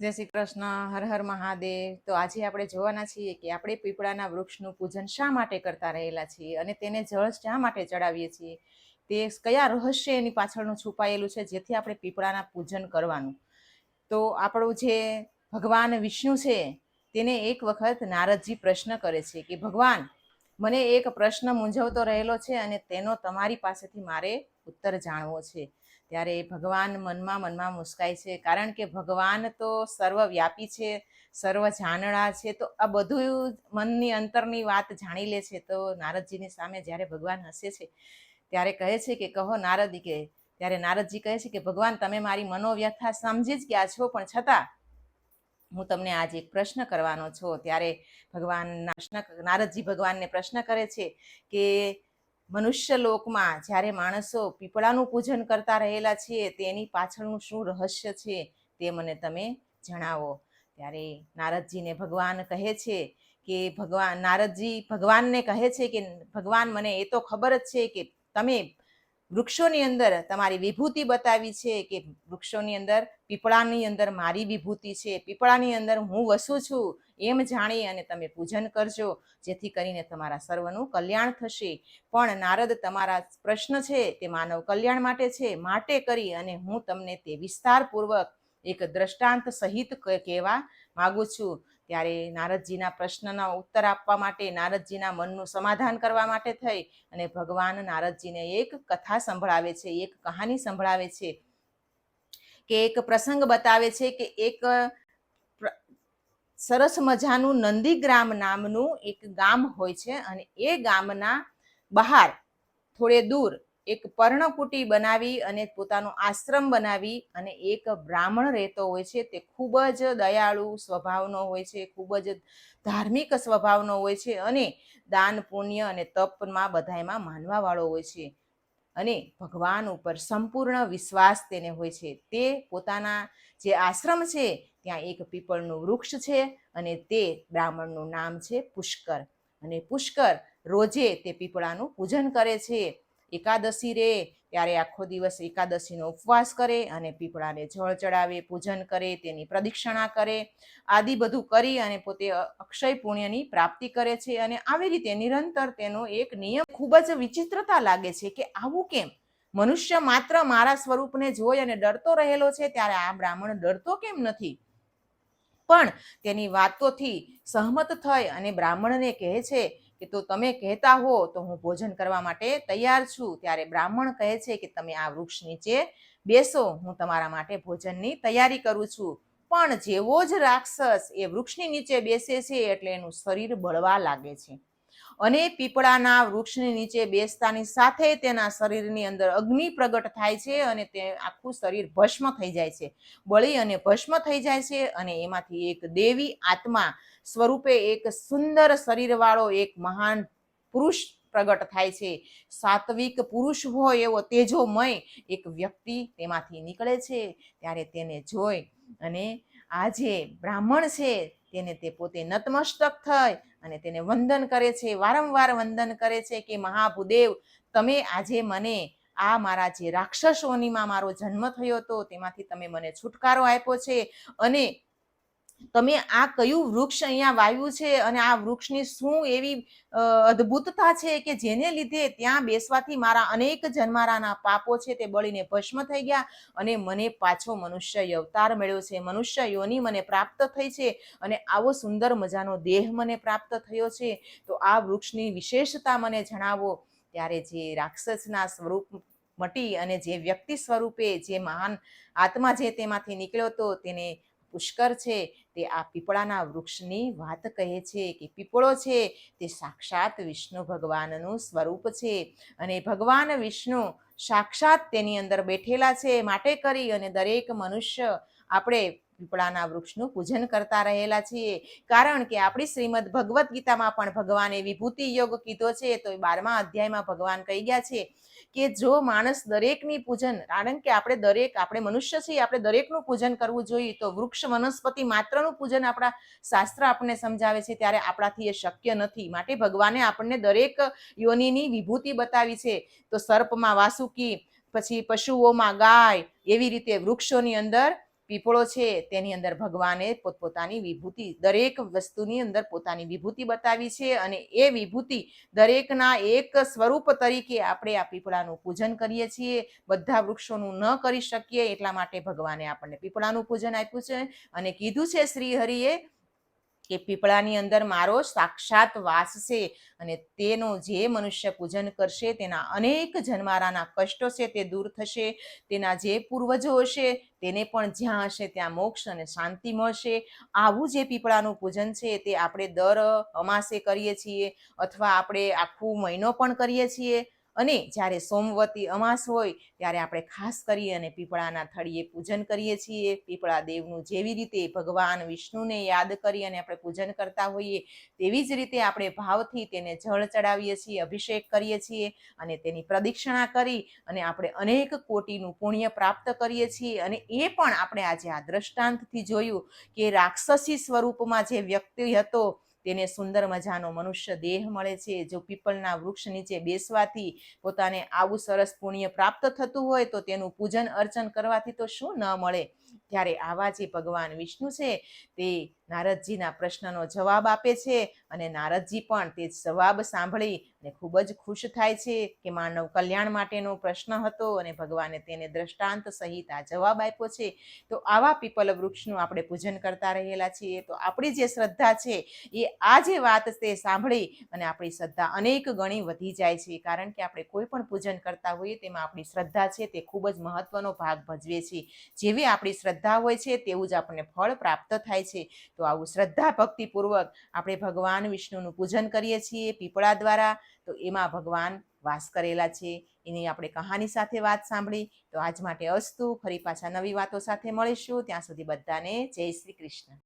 જય શ્રી કૃષ્ણ, હર હર મહાદેવ. તો આજે આપણે જોવાના છીએ કે આપણે પીપળાના વૃક્ષનું પૂજન શા માટે કરતા રહેલા છીએ અને તેને જળ શા માટે ચડાવીએ છીએ? તે કયા રહસ્ય એની પાછળનું છુપાયેલું છે જેથી આપણે પીપળાના પૂજન કરવાનું? તો આપણું જે ભગવાન વિષ્ણુ છે, તેને એક વખત નારદજી પ્રશ્ન કરે છે કે, ભગવાન, મને એક પ્રશ્ન મૂંઝવતો રહેલો છે અને તેનો તમારી પાસેથી મારે ઉત્તર જાણવો છે. ત્યારે ભગવાન મનમાં મનમાં મુસ્કાય છે. કારણ કે ભગવાન તો સર્વવ્યાપી છે, સર્વ જાણણા છે. તો આ બધું મનની અંતરની વાત જાણી લે છે. તો નારદજીની સામે જ્યારે ભગવાન હસે છે, ત્યારે કહે છે કે, કહો નારદી કે. ત્યારે નારદજી કહે છે કે, ભગવાન, તમે મારી મનોવ્યથા સમજી જ ગયા છો, પણ છતાં હું તમને આજે એક પ્રશ્ન કરવાનો છો. ત્યારે ભગવાન નારદજી ભગવાનને પ્રશ્ન કરે છે કે મનુષ્ય લોકમાં જ્યારે માણસો પીપળાનું પૂજન કરતા રહેલા છીએ તેની પાછળનું શું રહસ્ય છે તે મને તમે જણાવો. ત્યારે નારદજીને ભગવાન કહે છે કે ભગવાન, નારદજી ભગવાનને કહે છે કે ભગવાન, મને એ તો ખબર જ છે કે તમે વૃક્ષોની અંદર તમારી વિભૂતિ બતાવી છે કે વૃક્ષોની અંદર, પીપળાની અંદર મારી વિભૂતિ છે, પીપળાની અંદર હું વસું છું, એમ જાણી અને તમે પૂજન કરજો, જેથી કરીને તમારા સર્વનું કલ્યાણ થશે. પણ નારદ, તમારા પ્રશ્ન છે તે માનવ કલ્યાણ માટે છે, માટે કરી અને હું તમને તે વિસ્તારપૂર્વક એક દ્રષ્ટાંત સહિત કહેવા માગું છું. ત્યારે નારદજીના પ્રશ્નના ઉત્તર આપવા માટે, નારદજીના મનનું સમાધાન કરવા માટે થઈ અને ભગવાન નારદજીને એક કથા સંભળાવે છે, એક કહાની સંભળાવે છે કે એક પ્રસંગ બતાવે છે કે એક સરસ મજાનું નંદીગ્રામ નામનું એક ગામ હોય છે અને એ ગામના બહાર, થોડે દૂર એક પર્ણકુટી બનાવી અને પોતાનો આશ્રમ બનાવી અને એક બ્રાહ્મણ રહેતો હોય છે. તે ખૂબ જ દયાળુ સ્વભાવનો હોય છે, ખૂબ જ ધાર્મિક સ્વભાવનો હોય છે અને દાન, પુણ્ય અને તપમાં બધાયમાં માનવાવાળો હોય છે અને ભગવાન ઉપર સંપૂર્ણ વિશ્વાસ તેને હોય છે. તે પોતાના જે આશ્રમ છે, ત્યાં એક પીપળનું વૃક્ષ છે અને તે બ્રાહ્મણનું નામ છે પુષ્કર અને પુષ્કર રોજે તે પીપળાનું પૂજન કરે છે. એકાદશી રે, ત્યારે આખો દિવસ એકાદશીનો ઉપવાસ કરે અને પીપળાને જળ ચડાવે, પૂજન કરે, તેની પ્રદક્ષિણા કરે, આદિ બધું કરી અને પોતે અક્ષય પુણ્યની પ્રાપ્તિ કરે છે અને આવી રીતે નિરંતર તેનો એક નિયમ ખૂબ જ વિચિત્રતા લાગે છે કે આવું કેમ? મનુષ્ય માત્ર મારા સ્વરૂપને જોઈ અને ડરતો રહેલો છે, ત્યારે આ બ્રાહ્મણ ડરતો કેમ નથી? પણ તેની વાતોથી સહમત થઈ અને બ્રાહ્મણને કહે છે કે તો તમે કહેતા હો, તો હું ભોજન કરવા માટે તૈયાર છું. ત્યારે બ્રાહ્મણ કહે છે કે તમે આ વૃક્ષ નીચે બેસો, હું તમારા માટે ભોજનની તૈયારી કરું છું. પણ જેવો જ રાક્ષસ એ વૃક્ષની નીચે બેસે છે, એટલે એનું શરીર બળવા લાગે છે. અને પીપળાના વૃક્ષની નીચે બેસતાની સાથે તેના શરીરની અંદર અગ્નિ પ્રગટ થાય છે અને તે આખું શરીર ભસ્મ થઈ જાય છે. બળી અને ભસ્મ થઈ જાય છે અને એમાંથી એક દેવી આત્મા સ્વરૂપે એક સુંદર શરીરવાળો એક મહાન પુરુષ પ્રગટ થાય છે. સાત્વિક પુરુષ હોય એવો તેજોમય એક વ્યક્તિ તેમાંથી નીકળે છે ત્યારે તેને જોઈ અને આ જે બ્રાહ્મણ છે તેને તે પોતે નતમસ્તક થઈ અને તેને વંદન કરે છે, વારંવાર વંદન કરે છે કે, મહાભૂદેવ, તમે આજે મને આ મારા જે રાક્ષસોનીમાં મારો જન્મ થયો હતો, તેમાંથી તમે મને છુટકારો આપ્યો છે અને તમે આ કયું વૃક્ષ અહીંયા વાવ્યું છે અને આ વૃક્ષની શું એવી અદ્ભુતતા છે કે જેને લીધે ત્યાં બેસવાથી મારા અનેક જન્મારાના પાપો છે તે બળીને ભસ્મ થઈ ગયા અને મને પાછો મનુષ્ય અવતાર મળ્યો છે. મનુષ્ય યોની મને પ્રાપ્ત થઈ છે અને આવો સુંદર મજાનો દેહ મને પ્રાપ્ત થયો છે. તો આ વૃક્ષની વિશેષતા મને જણાવો. ત્યારે જે રાક્ષસના સ્વરૂપ મટી અને જે વ્યક્તિ સ્વરૂપે જે મહાન આત્મા જે તેમાંથી નીકળ્યો હતો તેને પુષ્કર છે, તે આ પીપળાના વૃક્ષની વાત કહે છે કે પીપળો છે, તે સાક્ષાત વિષ્ણુ ભગવાનનું સ્વરૂપ છે અને ભગવાન વિષ્ણુ સાક્ષાત તેની અંદર બેઠેલા છે, માટે કરી અને દરેક મનુષ્ય આપણે પીપળાના વૃક્ષનું પૂજન કરતા રહેલા છીએ. કારણ કે આપણી શ્રીમદ ભગવદ્ ગીતામાં પણ ભગવાને વિભૂતિ યોગ કીધો છે, તો બારમા અધ્યાયમાં ભગવાન કહી ગયા છે કે જો માણસ દરેકની પૂજન, કારણ કે આપણે દરેક, આપણે મનુષ્ય છીએ, આપણે દરેકનું પૂજન કરવું જોઈએ, તો વૃક્ષ વનસ્પતિ માત્રનું પૂજન આપણા શાસ્ત્ર આપણને સમજાવે છે, ત્યારે આપણાથી એ શક્ય નથી. માટે ભગવાને આપણને દરેક યોનિની વિભૂતિ બતાવી છે. તો સર્પમાં વાસુકી, પછી પશુઓમાં ગાય, એવી રીતે વૃક્ષોની અંદર પીપળો છે, તેની અંદર ભગવાને પોતપોતાની વિભૂતિ, દરેક વસ્તુની અંદર પોતાની વિભૂતિ બતાવી છે અને એ વિભૂતિ દરેકના એક સ્વરૂપ તરીકે આપણે આ પીપળાનું પૂજન કરીએ છીએ. બધા વૃક્ષોનું ન કરી શકીએ એટલા માટે ભગવાને આપણને પીપળાનું પૂજન આપ્યું છે અને કીધું છે શ્રી હરિએ કે પીપળાની અંદર મારો સાક્ષાત વાસ છે અને તેનું જે મનુષ્ય પૂજન કરશે, તેના અનેક જન્મારાના કષ્ટો છે તે દૂર થશે, તેના જે પૂર્વજો હશે તેને પણ જ્યાં હશે ત્યાં મોક્ષ અને શાંતિ મળશે. આવું જે પીપળાનું પૂજન છે તે આપણે દર અમાસે કરીએ છીએ અથવા આપણે આખું મહિનો પણ કરીએ છીએ. અને જ્યારે સોમવતી અમાસ હોય, ત્યારે આપણે ખાસ કરી અને પીપળાના થળીએ પૂજન કરીએ છીએ. પીપળા દેવનું જેવી રીતે ભગવાન વિષ્ણુને યાદ કરી અને આપણે પૂજન કરતા હોઈએ, તેવી જ રીતે આપણે ભાવથી તેને જળ ચડાવીએ છીએ, અભિષેક કરીએ છીએ અને તેની પ્રદક્ષિણા કરી અને આપણે અનેક કોટીનું પુણ્ય પ્રાપ્ત કરીએ છીએ. અને એ પણ આપણે આજે આ દ્રષ્ટાંતથી જોયું કે રાક્ષસી સ્વરૂપમાં જે વ્યક્તિ હતો તેને સુંદર મજાનો મનુષ્ય દેહ મળે છે. જો પીપળના વૃક્ષ નીચે બેસવાથી પોતાને આવું સરસ પુણ્ય પ્રાપ્ત થતું હોય તો તેનું પૂજન અર્ચન કરવાથી તો શું ન મળે? ત્યારે આવા જે ભગવાન વિષ્ણુ છે, તે નારદજીના પ્રશ્નનો જવાબ આપે છે અને નારદજી પણ તે જવાબ સાંભળી અને ખૂબ જ ખુશ થાય છે કે માનવ કલ્યાણ માટેનો પ્રશ્ન હતો અને ભગવાને તેને દ્રષ્ટાંત સહિત આ જવાબ આપ્યો છે. તો આવા પીપલ વૃક્ષનું આપણે પૂજન કરતા રહેલા છીએ. તો આપણી જે શ્રદ્ધા છે એ આ જે વાત તે સાંભળી અને આપણી શ્રદ્ધા અનેક ગણી વધી જાય છે. કારણ કે આપણે કોઈ પણ પૂજન કરતા હોઈએ તેમાં આપણી શ્રદ્ધા છે તે ખૂબ જ મહત્વનો ભાગ ભજવે છે. જેવી આપણી શ્રદ્ધા હોય છે તેવું જ આપણને ફળ પ્રાપ્ત થાય છે. તો આવું શ્રદ્ધા ભક્તિપૂર્વક આપણે ભગવાન વિષ્ણુનું પૂજન કરીએ છીએ પીપળા દ્વારા. તો એમાં ભગવાન વાસ કરેલા છે. એની આપણે કહાની સાથે વાત સાંભળી. તો આજ માટે અસ્તુ. ફરી પાછા નવી વાતો સાથે મળીશું. ત્યાં સુધી બધાને જય શ્રી કૃષ્ણ.